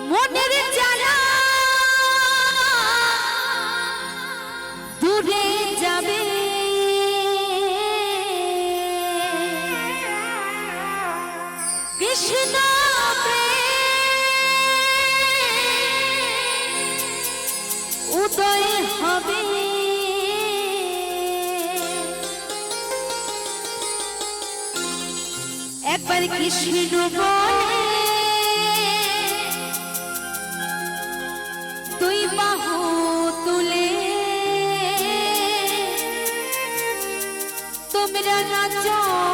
মনের যাবে। উদয় হবে। একবার কৃষ্ণ বলে। তোমরা নাচর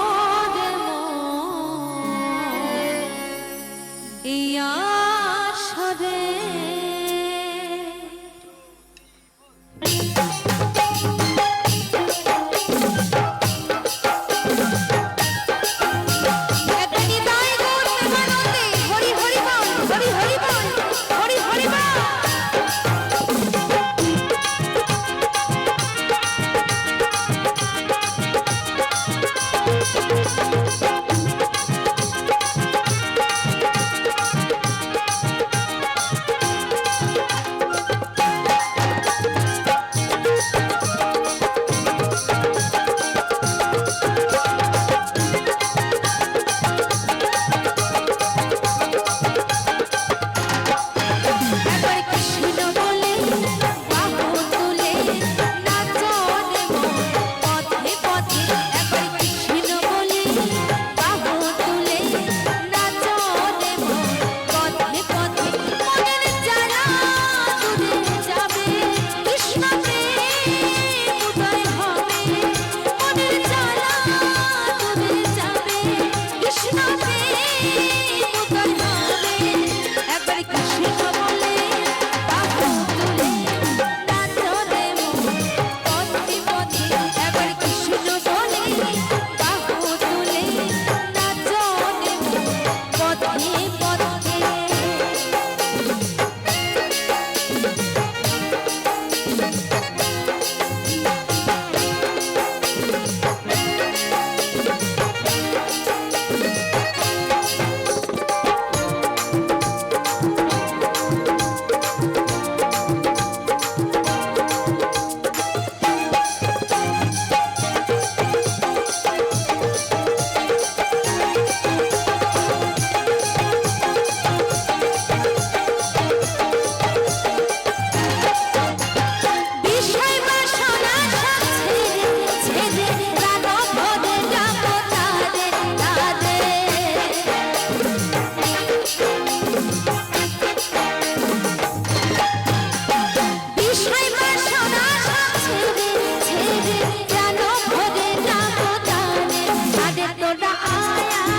আয়া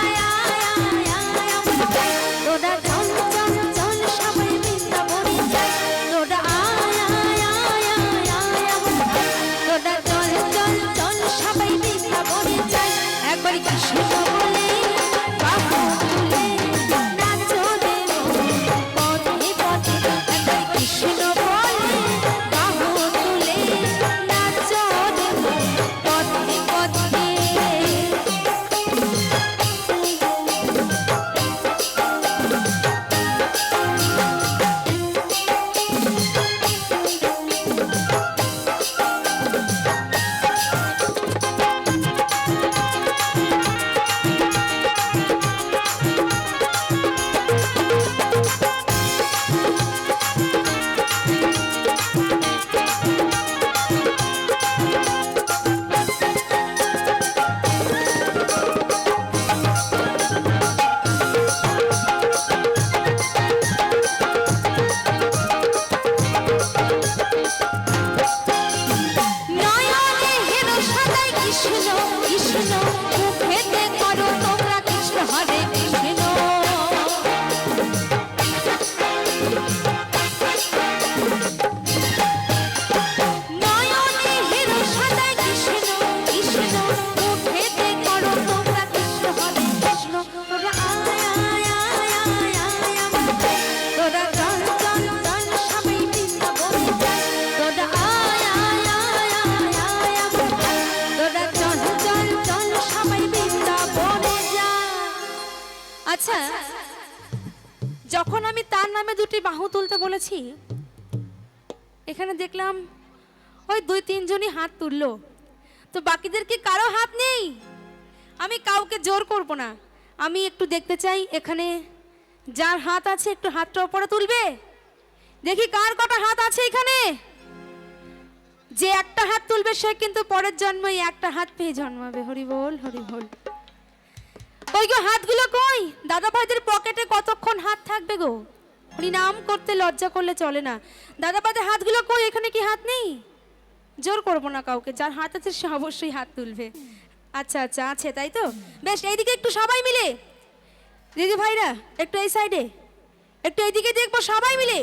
আমি তার নামে দুটি বাহু তুলতে বলেছি, এখানে দেখলাম ওই দুই তিনজনই হাত তুললো। তো বাকিদের কি কারও হাত নেই? আমি কাউকে জোর করব না। আমি একটু দেখতে চাই এখানে যার হাত আছে একটু হাতটা ওপরে তুলবে। দেখি কার কটা হাত আছে এখানে। যে একটা হাত তুলবে সে কিন্তু পরের জন্মই একটা হাত পেয়ে জন্মাবে। হরি বল হরি বল। ওই গো হাতগুলো কই? দাদা ভাইদের পকেটে কতক্ষণ হাত থাকবে গো? হরি নাম করতে লজ্জা করলে চলে না। দাদা ভাইদের হাতগুলো কই? এখানে কি হাত নেই? জোর করব না কাউকে, যার হাত আছে সে অবশ্যই হাত তুলবে। আচ্ছা আচ্ছা আছে তাই তো? বেশ, এইদিকে একটু সবাই মিলে। দিদি ভাইরা, একটু এই সাইডে। একটু এইদিকে দেখব সবাই মিলে।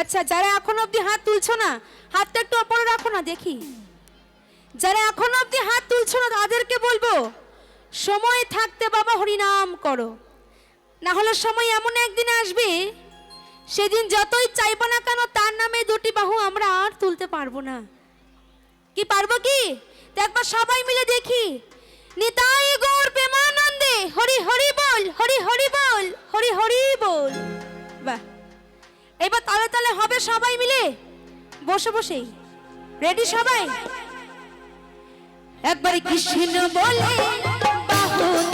আচ্ছা যারা এখন অবধি হাত তুলছো না, হাতটা একটু ওপরে রাখো না, দেখি। যারা এখন অবধি হাত তুলছো না, তাদেরকে বলব সময় থাকতে বাবা হরিনাম করো। না হলে সময় এমন একদিন আসবে, সেদিন যতই চাইব না কেন তার নামে দুটি বাহু আমরা আর তুলতে পারব না। কি পারব কি? তো একবার সবাই মিলে দেখি। নিতাই গৌর প্রেমানন্দে, হরি হরি বল, হরি হরি বল, হরি হরি বল। বাহ। এবার তালে তালে হবে সবাই মিলে? বসে বসেই রেডি সবাই? একবার কৃষ্ণ বলে বাহু